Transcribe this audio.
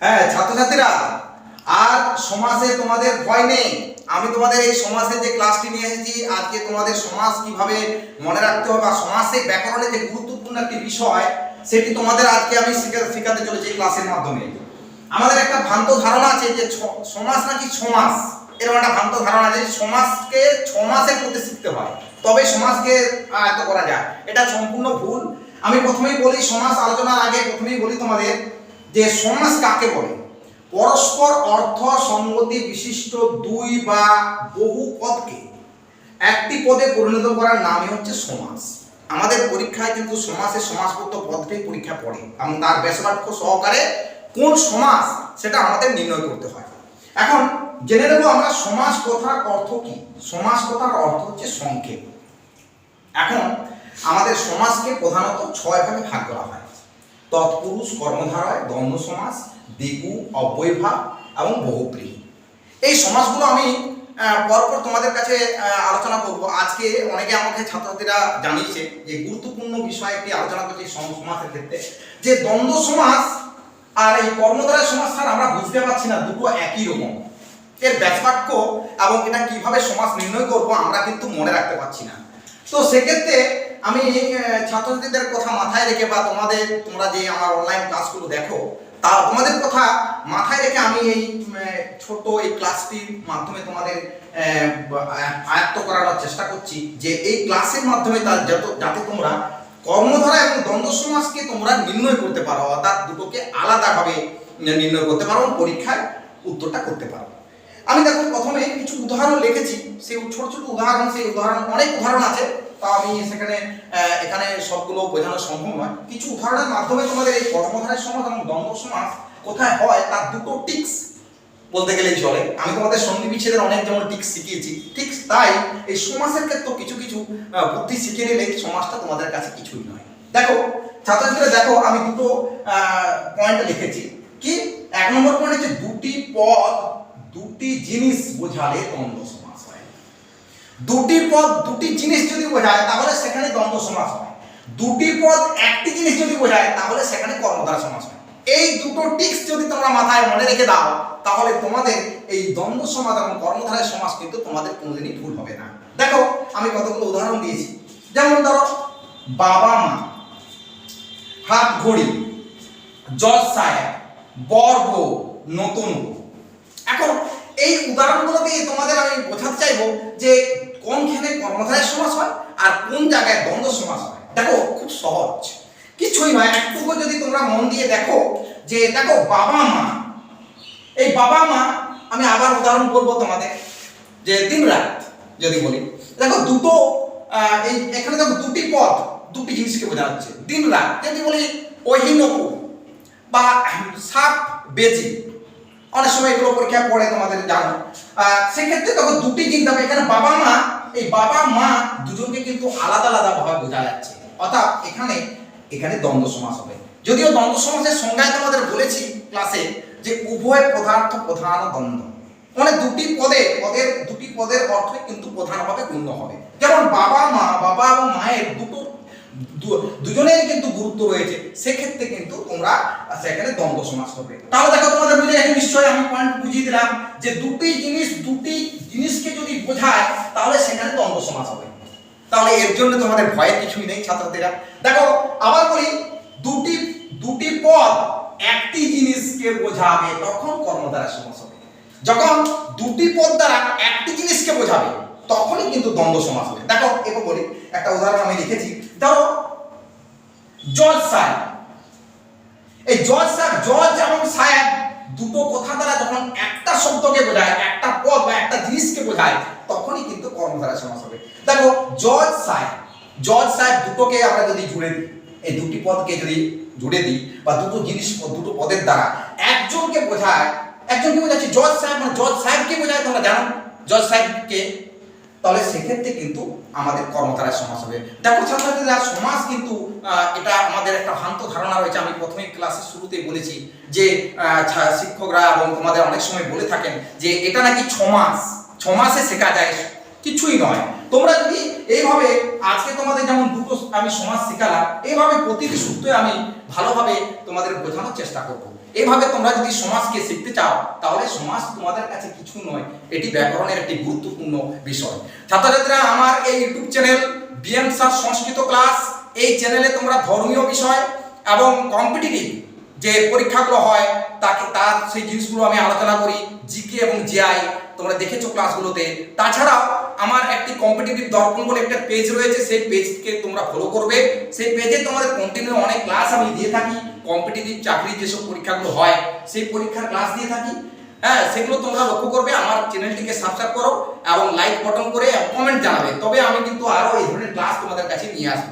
হ্যাঁ ছাত্রছাত্রীরা, আর সমাজে তোমাদের ভয় নেই। আমি তোমাদের এই সমাজের যে ক্লাসটি নিয়ে এসেছি, আজকে তোমাদের সমাজ কীভাবে মনে রাখতে হবে বা সমাজে ব্যাকরণের যে গুরুত্বপূর্ণ একটি বিষয়, সেটি তোমাদের আজকে আমি শিখা- শেখাতে চলেছি এই ক্লাসের মাধ্যমে। আমাদের একটা ভ্রান্ত ধারণা আছে যে সমাজ নাকি ছমাস এরকম একটা ভ্রান্ত ধারণা আছে সমাজকে ছ মাসের মধ্যে শিখতে হয়। তবে সমাজকে আয়ত্ত করা যায়। এটা সম্পূর্ণ ভুল। আমি প্রথমেই বলি সমাজ আলোচনার আগে প্রথমেই বলি তোমাদের যে সমাজ কাকে বলে? পরস্পর অর্থ সঙ্গতি বিশিষ্ট দুই বা বহু পদকে একটি পদে পরিণত করার নামই হচ্ছে সমাস। আমাদের পরীক্ষায় কিন্তু সমাসের সমাসপত্র পদটাই পরীক্ষা পড়ে এবং তার বেসবাক্য সহকারে কোন সমাস সেটা আমাদের নির্ণয় করতে হয়। এখন জেনে নেব আমরা সমাস কথার অর্থ কি? সমাস কথার অর্থ হচ্ছে সংক্ষেপ। এখন আমাদের সমাজকে প্রধানত ছয় ভাগে ভাগ করা হয়। তৎপুরুষ কর্মধারায় দ্বন্দ্ব সমাস দ্বিগু অব্যয়ভাব এবং বহুব্রীহি এই সমাজগুলো আমি পরপর তোমাদের কাছে আলোচনা করব। আজকে অনেকে আমাকে ছাত্রছাত্রীরা জানিয়েছে যে গুরুত্বপূর্ণ বিষয় একটি আলোচনা করছি সম- সমাজের ক্ষেত্রে। যে দ্বন্দ্ব সমাজ আর এই কর্মধারয় সমাজ স্যার আমরা বুঝতে পারছি না, দুটো একই রকম। এর ব্যাসবাক্য এবং এটা কীভাবে সমাজ নির্ণয় করব আমরা কিন্তু মনে রাখতে পারছি না। তো সেক্ষেত্রে আমি ছাত্রছাত্রীদের কথা মাথায় রেখে বা তোমাদের, তোমরা যে আমার অনলাইন ক্লাসগুলো দেখো, তা তোমাদের কথা মাথায় রেখে আমি এই ছোট এই ক্লাসটির মাধ্যমে তোমাদের আয়ত্ত করানোর চেষ্টা করছি যে এই ক্লাসের মাধ্যমে তার যত, যাতে তোমরা কর্মধারা এবং দ্বন্দ্ব সমাজকে তোমরা নির্ণয় করতে পারো, অর্থাৎ দুটোকে আলাদাভাবে নির্ণয় করতে পারো পরীক্ষায় উত্তরটা করতে পারো। আমি দেখো প্রথমে কিছু উদাহরণ লিখেছি, সেই ছোট ছোট উদাহরণ, সেই উদাহরণ, অনেক উদাহরণ আছে। তা আমি সেখানে এখানে সবগুলো বোঝানো সম্ভব নয়। কিছু উদাহরণের মাধ্যমে তোমাদের এই কর্মধারের সমাজ এবং দ্বন্দ্ব সমাজ কোথায় হয়, তার দুটো টিক্স বলতে গেলেই চলে। আমি তোমাদের সন্ধি বিচ্ছেদের অনেক যেমন টিক্স শিখিয়েছি, ঠিক তাই এই সমাজের ক্ষেত্রে কিছু কিছু বুদ্ধি শিখে নিলে সমাজটা তোমাদের কাছে কিছুই নয়। দেখো, ছাত্রছাত্রীরা দেখো, আমি দুটো পয়েন্ট লিখেছি। কি? এক নম্বর পয়েন্ট হচ্ছে দুটি পদ, দুটি জিনিস বোঝালে দ্বন্দ্ব হয়। দুটি পদ, দুটি জিনিস যদি বোঝায়, তাহলে সেখানে দ্বন্দ্ব সমাস হয়। দুটি পদ, একটি জিনিস যদি বোঝায়, তাহলে সেখানে কর্মধারা সমাস হয়। এই দুটো টিক্স যদি তোমরা মাথায় মনে রেখে দাও, তাহলে তোমাদের এই দ্বন্দ্ব সমাজ এবং কর্মধারের সমাজ কিন্তু তোমাদের কোনোদিনই ভুল হবে না। দেখো, আমি কতগুলো উদাহরণ দিয়েছি। যেমন ধরো, বাবা মা, হাত ঘড়ি, জজ সাহেব, বর বউ, নতুন এখন, এই উদাহরণগুলো দিয়ে তোমাদের আমি বোঝাতে চাইব যে কোনখানে কর্মধারের সমাস হয় আর কোন জায়গায় দ্বন্দ্ব সমাস হয় দেখো খুব সহজ কিছুই নয় একটুকু যদি তোমরা মন দিয়ে দেখো যে দেখো বাবা মা, এই বাবা মা, আমি আবার উদাহরণ করব তোমাদের। যে দিন রাত যদি বলি, দেখো দুটো এই এখানে দেখো দুটি পদ দুটি জিনিসকে বোঝা যাচ্ছে। দিন রাত, যদি বলি অহিনকু বা সাপ বেজি, অনেক সময় এগুলো পরীক্ষা পড়ে, তোমাদের জানো। সেক্ষেত্রে তখন দুটি চিন্তা এখানে বাবা মা, এই বাবা মা দুজনকে কিন্তু আলাদা আলাদা ভাবে বোঝা যাচ্ছে। অর্থাৎ এখানে এখানে দ্বন্দ্ব সমাস হবে। যদিও দ্বন্দ্ব সমাসের সংজ্ঞায় তোমাদের বলেছি ক্লাসে যে উভয় পদার্থ প্রধান দ্বন্দ্ব। মানে দুটি পদে, পদের, দুটি পদের অর্থই কিন্তু প্রধানভাবে গণ্য হবে। যেমন বাবা, মা, বাবা এবং মায়ের দুটো দুজনেই কিন্তু গুরুত্ব রয়েছে। সেক্ষেত্রে কিন্তু তোমরা সেখানে দ্বন্দ্ব সমাজ হবে তাহলে দেখো, তোমাদের বুঝে গেছে নিশ্চয়ই আমি পয়েন্ট বুঝিয়ে দিলাম যে দুটি জিনিস, দুটি জিনিসকে যদি বোঝায়, তাহলে সেখানে দ্বন্দ্ব সমাজ হবে। তাহলে এর জন্য তোমাদের ভয়ের কিছুই নেই ছাত্রছাত্রীরা দেখো, আবার বলি দুটি দুটি পদ একটি জিনিসকে বোঝাবে, তখন কর্ম দ্বারা সমাস হবে। যখন দুটি পদ দ্বারা একটি জিনিসকে বোঝাবে, তখনই কিন্তু দ্বন্দ্ব সমাস হবে। দেখো, এবার বলি, একটা উদাহরণ আমি লিখেছি ধরো, জজ সাহেব এই জজ সাহেব জজ এবং সাহেব দুটো কথা দ্বারা যখন একটা শব্দকে বোঝায়, একটা পদ বা একটা জিনিসকে বোঝায়, তখনই কিন্তু কর্ম দ্বারা সমাস হবে। দেখো, জজ সাহেব জজ সাহেব দুটোকে আমরা যদি জুড়ে দিই এই দুটি পদকে যদি জুড়ে দিই বা দুটো জিনিস, দুটো পদের দ্বারা একজনকে বোঝায়, একজনকে বোঝাচ্ছে, জজ সাহেব মানে জজ সাহেবকে বোঝায়, তোমরা জানো? জজ সাহেবকে। তাহলে সেক্ষেত্রে কিন্তু আমাদের কর্মধারায় সমাজ হবে। দেখো ছাত্রছাত্রীরা সমাজ কিন্তু এটা আমাদের একটা ভ্রান্ত ধারণা রয়েছে। আমি প্রথমে ক্লাসের শুরুতেই বলেছি যে শিক্ষকরা এবং তোমাদের অনেক সময় বলে থাকেন যে, এটা নাকি ছমাস। ছমাসে শেখা যায় কিছুই নয়। তোমরা যদি এইভাবে, আজকে তোমাদের যেমন দুটো আমি সমাজ শেখালাম, এইভাবে প্রতিটি সূত্রে আমি ভালোভাবে তোমাদের বোঝানোর চেষ্টা করব। এইভাবে তোমরা যদি সমাজকে শিখতে চাও, তাহলে সমাজ তোমাদের কাছে কিছু নয়, এটি ব্যাকরণের একটি গুরুত্বপূর্ণ বিষয়। ছাত্রছাত্রীরা, আমার এই YouTube channel BM sir Sanskrit class, এই চ্যানেলে তোমরা ধর্মীয় বিষয় এবং কম্পিটিটিভ যে পরীক্ষাগুলো হয়, তাকে, তার সেই জিনিসগুলো আমি আলোচনা করি, জিকে এবং জিআই, তোমরা দেখেছ ক্লাসগুলোতে। তাছাড়াও আমার একটি কম্পিটিটিভ দর্পণ বলে একটা পেজ রয়েছে, সেই পেজকে তোমরা ফলো করবে। সেই পেজে তোমাদের কন্টিনিউ অনেক ক্লাস আমি দিয়ে থাকি কম্পিটিটিভ চাকরি যেসব পরীক্ষাগুলো হয়, সেই পরীক্ষার ক্লাস দিয়ে থাকি। হ্যাঁ সেগুলো তোমরা লক্ষ্য করবে, আমার চ্যানেলটিকে সাবস্ক্রাইব করো এবং লাইক বটন করে কমেন্ট জানাবে। তবে আমি কিন্তু আরও এই ধরনের ক্লাস তোমাদের কাছে নিয়ে আসব।